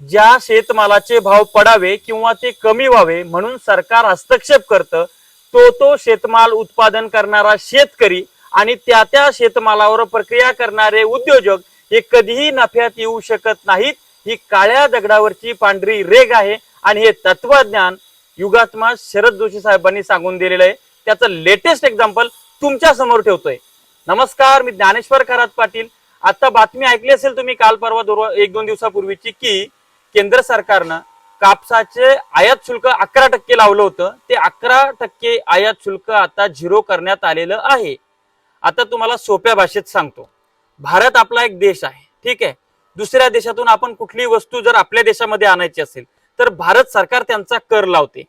ज्या शेतमालाचे भाव पडावे किंवा ते कमी व्हावे म्हणून सरकार हस्तक्षेप करतं तो तो शेतमाल उत्पादन करणारा शेतकरी आणि त्या त्या शेतमालावर प्रक्रिया करणारे उद्योजक हे कधीही नफ्यात येऊ शकत नाहीत. ही काळ्या दगडावरची पांढरी रेग आहे आणि हे तत्वज्ञान युगात्मा शरद जोशी साहेबांनी सांगून दिलेलं आहे. त्याचं लेटेस्ट एक्झाम्पल तुमच्यासमोर ठेवतोय. नमस्कार मी ज्ञानेश्वर खरात पाटील. आता बातमी ऐकली असेल तुम्ही काल परवा दोर- एक दोन दिवसापूर्वीची की केंद्र सरकारनं कापसाचे आयात शुल्क अकरा टक्के लावलं होतं. ते अकरा टक्के आयात शुल्क आता झिरो करण्यात आलेलं आहे. आता तुम्हाला सोप्या भाषेत सांगतो. भारत आपला एक देश आहे. ठीक आहे? दुसऱ्या देशातून आपण कुठलीही वस्तू जर आपल्या देशामध्ये आणायची असेल तर भारत सरकार त्यांचा कर लावते.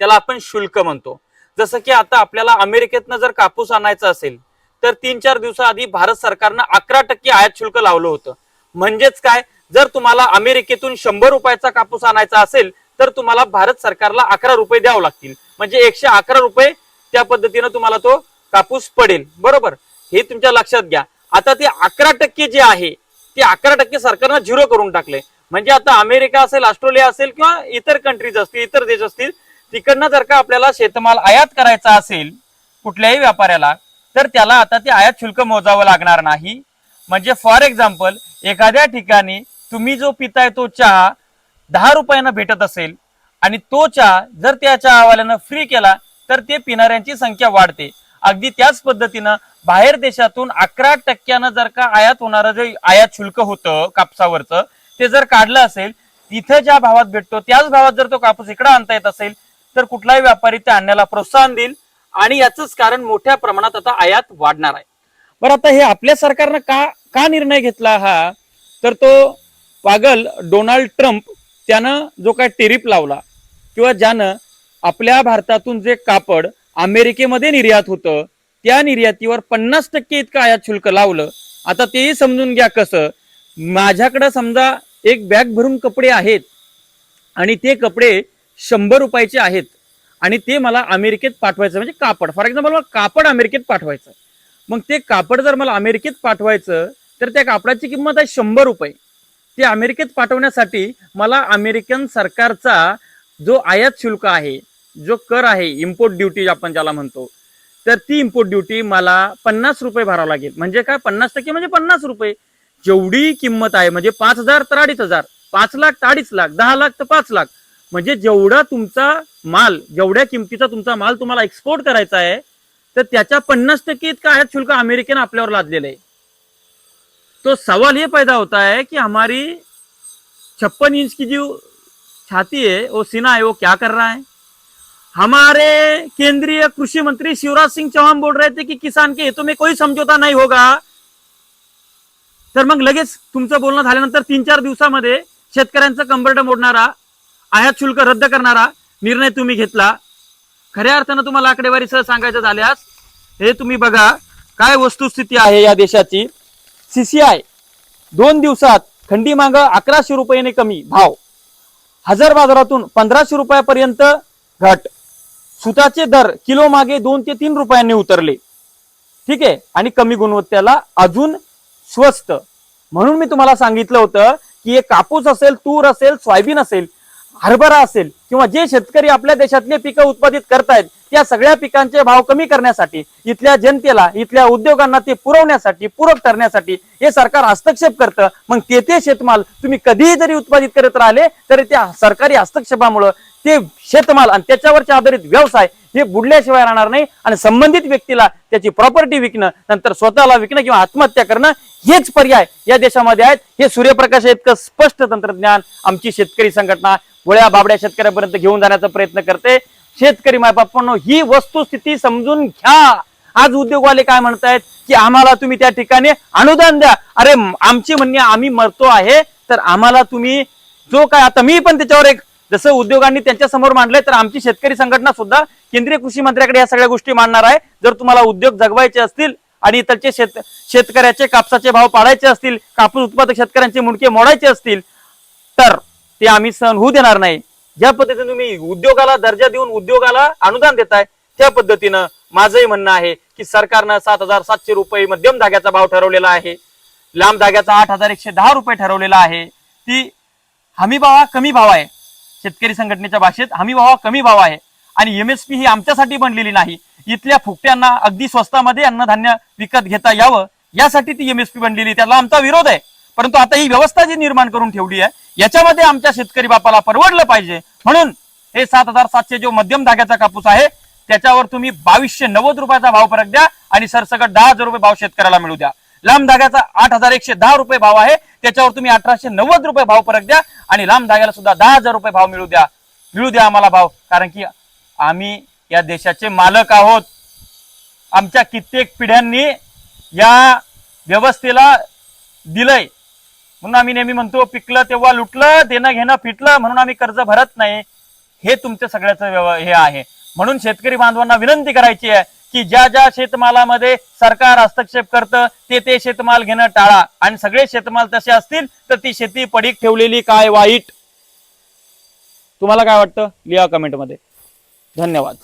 त्याला आपण शुल्क म्हणतो. जसं की आता आपल्याला अमेरिकेतनं जर कापूस आणायचा असेल तर तीन चार दिवसाआधी भारत सरकारनं अकरा टक्के आयात शुल्क लावलं होतं. म्हणजेच काय? जर तुम्हाला अमेरिकेतून शंभर रुपयाचा कापूस आणायचा असेल तर तुम्हाला भारत सरकारला अकरा रुपये द्यावं लागतील. म्हणजे एकशे अकरा रुपये त्या पद्धतीनं तुम्हाला तो कापूस पडेल. बरोबर? हे तुमच्या लक्षात घ्या. आता ते अकरा टक्के जे आहे ते अकरा टक्के सरकारनं झिरो करून टाकले म्हणजे आता अमेरिका असेल ऑस्ट्रेलिया असेल किंवा इतर कंट्रीज असतील इतर देश असतील तिकडनं जर का आपल्याला शेतमाल आयात करायचा असेल कुठल्याही व्यापाऱ्याला तर त्याला आता ते आयात शुल्क मोजावं लागणार नाही. म्हणजे फॉर एक्झाम्पल एखाद्या ठिकाणी तुम्ही जो पिताय तो चहा दहा रुपयानं भेटत असेल आणि तो चहा जर त्या चहावाल्यानं फ्री केला तर ते पिणाऱ्यांची संख्या वाढते. अगदी त्याच पद्धतीनं बाहेर देशातून अकरा टक्क्यानं जर का आयात होणारं जे आयात शुल्क होतं कापसावरचं ते जर काढलं असेल तिथं ज्या भावात भेटतो त्याच भावात जर तो कापूस इकडे आणता येत असेल तर कुठलाही व्यापारी ते आणण्याला प्रोत्साहन देईल आणि याचंच कारण मोठ्या प्रमाणात आता आयात वाढणार आहे. बरं आता हे आपल्या सरकारनं का का निर्णय घेतला हा? तर तो पागल डोनाल्ड ट्रम्प त्यानं जो काय टेरिप लावला किंवा ज्यानं आपल्या भारतातून जे कापड अमेरिकेमध्ये निर्यात होतं त्या निर्यातीवर पन्नास टक्के इतकं आयात शुल्क लावलं. आता तेही समजून घ्या कसं. माझ्याकडं समजा एक बॅग भरून कपडे आहेत आणि ते कपडे शंभर रुपयाचे आहेत आणि ते मला अमेरिकेत पाठवायचं म्हणजे कापड. फॉर एक्झाम्पल मला कापड अमेरिकेत पाठवायचं मग ते कापड जर मला अमेरिकेत पाठवायचं तर त्या कापडाची किंमत आहे शंभर रुपये. ते अमेरिकेत पाठवण्यासाठी मला अमेरिकन सरकारचा जो आयात शुल्क आहे जो कर आहे इम्पोर्ट ड्युटी आपण ज्याला म्हणतो तर ती इम्पोर्ट ड्युटी मला पन्नास रुपये भरावं लागेल. म्हणजे काय? पन्नास टक्के म्हणजे पन्नास रुपये. जेवढी किंमत आहे म्हणजे पाच हजार तर अडीच हजार. पाच लाख तर अडीच लाख. दहा लाख तर पाच लाख. म्हणजे जेवढा तुमचा माल जेवढ्या किमतीचा तुमचा माल तुम्हाला एक्सपोर्ट करायचा आहे तर त्याच्या पन्नास टक्के इतका आयात शुल्क अमेरिकेनं आपल्यावर लादलेलं आहे. तो सवाल ये पैदा होता है कि हमारी छप्पन इंच की जो छाती है वो सीना है वो क्या कर रहा है? हमारे केंद्रीय कृषी मंत्री शिवराज सिंह चौहान बोल रहे थे कि किसान के हितों में कोई समझौता नहीं होगा। तर मग लगेच तुमचं बोलणं झाल्यानंतर तीन चार दिवसामध्ये शेतकऱ्यांचं कंबरड मोडणारा आयात शुल्क रद्द करणारा निर्णय तुम्ही घेतला. खऱ्या अर्थानं तुम्हाला आकडेवारीसह सांगायचं झाल्यास हे तुम्ही बघा काय वस्तुस्थिती आहे या देशाची? सीसीआय दोन दिवसात खंडी माग अकराशे रुपयाने कमी भाव. हजार बाजारातून पंधराशे रुपयापर्यंत घट. सुताचे दर किलो मागे दोन ते तीन रुपयांनी उतरले. ठीक आहे? आणि कमी गुणवत्तेला अजून स्वस्त. म्हणून मी तुम्हाला सांगितलं होतं की हे कापूस असेल तूर असेल सोयाबीन असेल हरभरा असेल किंवा जे शेतकरी आपल्या देशातले पिकं उत्पादित करतायत त्या सगळ्या पिकांचे भाव कमी करण्यासाठी इथल्या जनतेला इथल्या उद्योगांना ते पुरवण्यासाठी पूरक ठरण्यासाठी हे सरकार हस्तक्षेप करतं. मग ते ते शेतमाल तुम्ही कधीही जरी उत्पादित करत राहिले तरी त्या सरकारी हस्तक्षेपामुळं ते शेतमाल आणि त्याच्यावरचे आधारित व्यवसाय हे बुडल्याशिवाय राहणार नाही आणि संबंधित व्यक्तीला त्याची प्रॉपर्टी विकणं नंतर स्वतःला विकणं किंवा आत्महत्या करणं हेच पर्याय या देशामध्ये आहेत. हे सूर्यप्रकाश इतकं स्पष्ट तंत्रज्ञान आमची शेतकरी संघटना गोळ्या बाबड्या शेतकऱ्या तुमच्यापर्यंत घेऊन जाण्याचा प्रयत्न करते. शेतकरी मायबापांनो ही वस्तुस्थिती समजून घ्या. आज उद्योगवाले काय म्हणतायत की आम्हाला तुम्ही त्या ठिकाणी अनुदान द्या. अरे आमची म्हणणे आम्ही मरतो आहे तर आम्हाला तुम्ही जो काय आता मी पण त्याच्यावर एक जसं उद्योगांनी त्यांच्यासमोर मांडलंय तर आमची शेतकरी संघटना सुद्धा केंद्रीय कृषी मंत्र्याकडे या सगळ्या गोष्टी मांडणार आहे. जर तुम्हाला उद्योग जगवायचे असतील आणि इतरचे शेत शेतकऱ्याचे कापसाचे भाव पाडायचे असतील कापूस उत्पादक शेतकऱ्यांचे मुंडके मोडायचे असतील तर ते आम्ही सहन होऊ देणार नाही. ज्या पद्धतीने तुम्ही उद्योगाला दर्जा देऊन उद्योगाला अनुदान देताय त्या पद्धतीनं माझंही म्हणणं आहे की सरकारनं सात हजार सातशे रुपये मध्यम धाग्याचा भाव ठरवलेला आहे. लांब धाग्याचा आठ हजार एकशे दहा रुपये ठरवलेला आहे. ती हमी भाव हा कमी भाव आहे. शेतकरी संघटनेच्या भाषेत हमी भाव हा कमी भाव आहे. आणि एमएसपी ही आमच्यासाठी बनलेली नाही. इथल्या फुकट्यांना अगदी स्वस्तामध्ये अन्नधान्य विकत घेता यावं यासाठी ती एमएसपी बनलेली त्याला आमचा विरोध आहे. परंतु आता ही व्यवस्था जी निर्माण करून ठेवली आहे याच्यामध्ये आमच्या शेतकरी बापाला परवडलं पाहिजे. म्हणून हे सात हजार सातशे जो मध्यम धाग्याचा कापूस आहे त्याच्यावर तुम्ही बावीसशे नव्वद रुपयाचा भाव फरक द्या आणि सरसकट दहा हजार रुपये भाव शेतकऱ्याला मिळू द्या. लांब धाग्याचा आठ हजार एकशे दहा रुपये भाव आहे त्याच्यावर तुम्ही अठराशे नव्वद रुपये भाव फरक द्या आणि लांब धाग्याला सुद्धा दहा हजार रुपये भाव मिळू द्या. मिळू द्या आम्हाला भाव कारण की आम्ही या देशाचे मालक आहोत. आमच्या कित्येक पिढ्यांनी या व्यवस्थेला दिलंय. म्हणून आम्ही नेहमी म्हणतो पिकलं तेव्हा लुटलं देणं घेणं फिटलं म्हणून आम्ही कर्ज भरत नाही. हे तुमच्या सगळ्याचं हे आहे. म्हणून शेतकरी बांधवांना विनंती करायची आहे की ज्या ज्या शेतमालामध्ये सरकार हस्तक्षेप करतं ते ते शेतमाल घेणं टाळा. आणि सगळे शेतमाल तसे असतील तर ती शेती पडीक ठेवलेली काय वाईट? तुम्हाला काय वाटतं? लिहा कमेंटमध्ये धन्यवाद.